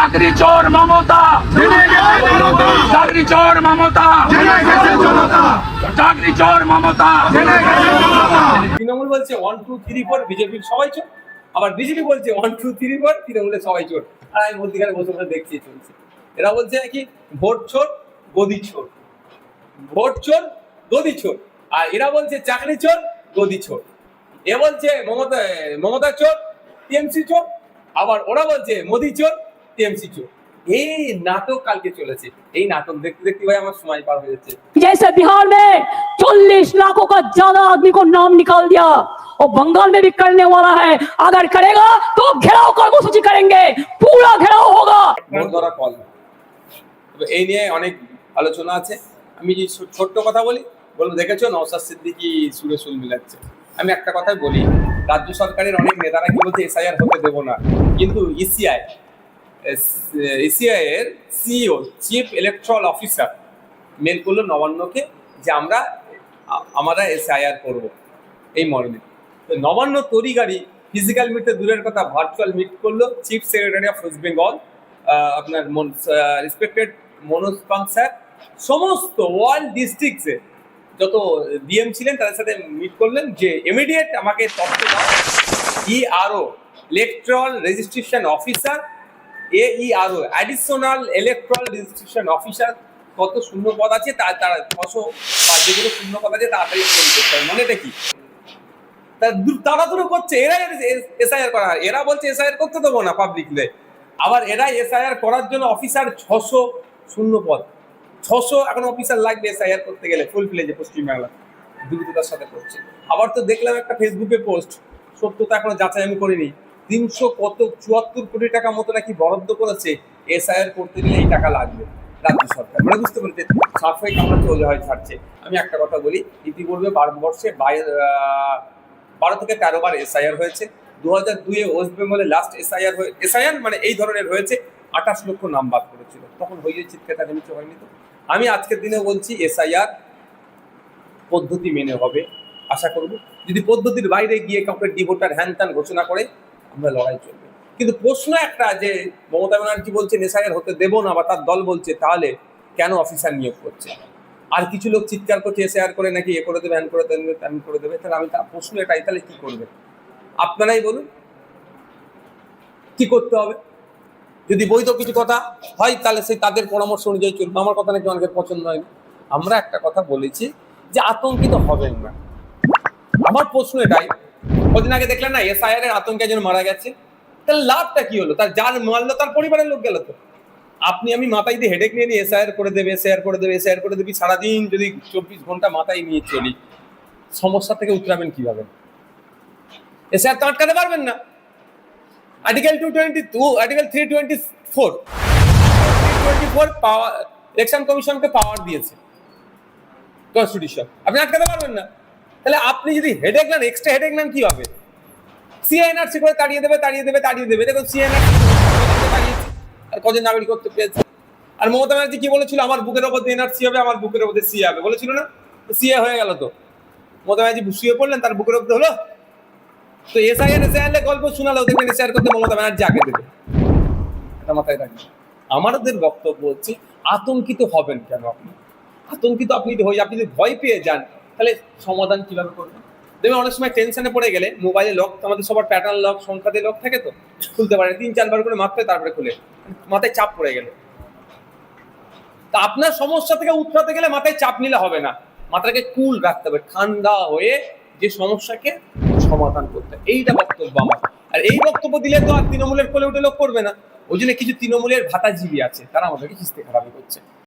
চাকরি চোর মমতা। চাকরি চোর মমতা। চাকরি চোর মমতা। তৃণমূল বলছে ওয়ান টু থ্রি ফোর বিজেপির সবাই চোর। আবার বিজেপি বলছে ওয়ান টু থ্রি ফোর তৃণমূলের সবাই চোর। আর আমি মধ্যিখানে বসে বসে দেখছি চলছে। এরা বলছে কি ভোট চোর গদি চোর। ভোট চোর গদি চোর। আর এরা বলছে চাকরি চোর গদি চোর। এ বলছে মমতা মমতা চোর টিএমসি চোর। আবার ওরা বলছে মোদি চোর টিএমসি চোর এই নাটক কালকে চলেছে এই নাটক দেখতে দেখতে ভাই আমার সময় পার হয়ে যাচ্ছে जैसे बिहार में चालीस लाखों का ज्यादा आदमी को नाम निकाल दिया और बंगाल में भी करने वाला है अगर करेगा तो घेराव कर्मसूची करेंगे पूरा घेराव होगा ভোট ধরা কল তবে এই নিয়ে অনেক আলোচনা আছে আমি যে ছো- ছোট্ট কথা বলি বলবো দেখেছো নওসাদ সিদ্দিকি সুরে সুল মিলাচ্ছে আমি একটা কথাই বলি রাজ্য সরকারের অনেক নেতারা কি বলছে এসআইআর হতে দেবো না কিন্তু E ইসিআই ইসিআই এর চিফ ইলেকট্রাল অফিসার মেল করল নবান্নকে যে আমরা আমরা এসআইআর করব এই মর্মে। তো নবান্ন তরিগাড়ি ফিজিক্যাল মিটে দূরের কথা ভার্চুয়াল মিট করল chief secretary of West Bengal আপনার রেসপেক্টেড মনোজ পাং স্যার। সমস্ত ওয়ার্ল্ড ডিস্ট্রিক্টসে যত ডিএম ছিলেন, তাদের সাথে মিট করলেন যে ইমিডিয়েট আমাকে তথ্য দাও। ERO electoral registration officer AERO additional electoral registration officer কত শূন্য পদ আছে? তার তারা ছশো বা যেগুলো শূন্য পদ আছে, তাড়াতাড়ি পূরণ করতে হবে। মনেটা কি তা- দু- তাড়াহুড়ো করছে। এরা এসআইআর করা এরা বলছে এসআইআর করতে দেবো না পাবলিকলে আবার এরা এসআইআর করার জন্য অফিসার ছশো শূন্য পদ। ছশো এখন অফিসার লাগবে এসআইআর করতে গেলে। ফুল ফিলেজে পশ্চিমবাংলা। দ্রুততার সাথে করছে। আবার তো দেখলাম একটা ফেসবুকে পোস্ট সত্য তো এখনও যাচাই আমি করিনি। তিনশো কত চুয়াত্তর কোটি টাকা মতো নাকি বরাদ্দ করেছে এসআইআর করতে গেলে এই টাকা লাগবে রাজ্য সরকার। মানে বুঝতে পেরেছে সাফাই কামড়া চলে হয় ছাড়ছে। আমি একটা কথা বলি, ইতিপূর্বে ভারতবর্ষে বারো থেকে তেরো বার এসআইআর হয়েছে। দু হাজার দুইয়ে ওয়েস্ট বেঙ্গলে লাস্ট এসআইআর হয়ে, এসআইআর মানে এই ধরনের হয়েছে, আঠাশ লক্ষ নাম বাদ করেছিল তখন হয়ে চিৎকার নিচে হয়নি তো? আমি আজকের দিনে বলছি, এসআইআর পদ্ধতি মেনে হবে। আশা করব, যদি পদ্ধতির বাইরে গিয়ে কাউকে ডিভোটার হ্যান ঘোষণা করে আমরা লড়াই চলবে। কিন্তু প্রশ্ন একটা যে মমতা ব্যানার্জি বলছে এসআইআর হতে দেবো না বা তার দল বলছে, তাহলে কেন অফিসার নিয়োগ করছে? আর কিছু লোক চিৎকার করছে এসআইআর করে নাকি এ করে দেবে হ্যান করে দেবে তেমন করে দেবে, তাহলে আমি তার প্রশ্ন এটাই, তাহলে কি করবে? আপনারাই বলুন, কি করতে হবে? যদি বৈধ কিছু কথা হয়, তাহলে সেই তাদের পরামর্শ অনুযায়ী চলবে। আমার কথা নাকি অনেকের পছন্দ হয় না আমরা একটা কথা বলেছি যে আতঙ্কিত হবেন না। আমার প্রশ্ন এটাই কদিন আগে দেখলেন না এসআইআর এর আতঙ্কে একজন মারা গেছে। তাহলে লাভটা কি হলো? তার যার মারলো তার পরিবারের লোক গেল তো। আপনি, আমি মাথায় দিয়ে হেডেক নিয়ে নিয়ে এসআইআর করে দেবে এসআইআর করে দেবে এসআইআর করে দেবে, সারাদিন যদি চব্বিশ ঘণ্টা মাথায় নিয়ে চলি, সমস্যা থেকে উতরাবেন কীভাবে? এসআইআর তো আটকাতে পারবেন না। Article two twenty two article three twenty four twenty four power election কমিশনকে পাওয়ার দিয়েছে। কনস্টিটিউশন আপনি আটকাতে পারবেন না। তাহলে আপনি যদি হেডেক নেন এক্সট্রা হেডেক নেন কি হবে সিএনআরসি করে তাড়িয়ে দেবে তাড়িয়ে দেবে তাড়িয়ে দেবে। দেখুন সিএনআরসি আর কজন নাগরিক করতে পেরেছে আর মমতা ব্যানার্জি কি বলেছিল? আমার বুকের ওপর এনআরসি হবে, আমার বুকের ওপর সিএ হবে। বলেছিল না? সিএ হয়ে গেল তো। মমতা ব্যানার্জি শুয়ে পড়লেন, তার বুকের ওপর হলো। তো এসআইআর এসআইআর গল্প শোনালো, দেখবেন এসআইআর করতে মমতা ব্যানার্জি আগে দেবে। এটা মাথায় রাখবেন। আমাদের বক্তব্য হচ্ছে, আতঙ্কিত হবেন কেন আপনি? আতঙ্কিত আপনি হয়ে আপনি যদি ভয় পেয়ে যান তাহলে সমাধান কীভাবে করবেন দেখবেন অনেক সময় টেনশনে পড়ে গেলে মোবাইলে লক আমাদের সবার প্যাটার্ন লক সংখ্যা লক থাকে তো খুলতে পারে তিন চারবার করে হয়, তারপরে খুলে। মাথায় চাপ পড়ে গেলে। তা আপনার সমস্যা থেকে উঠতে গেলে মাথায় চাপ নিলে হবে না। মাথাটাকে কুল রাখতে হবে ঠান্ডা হয়ে যে সমস্যাকে সমাধান করতে। এইটা বক্তব্য আমার। আর এই বক্তব্য দিলে তো আর তৃণমূলের কোলে উঠে লোক করবে না। ওই জন্য কিছু তৃণমূলের ভাতাজীবী আছে তারা আমাদেরকে কিস্তি খারাপি করছে।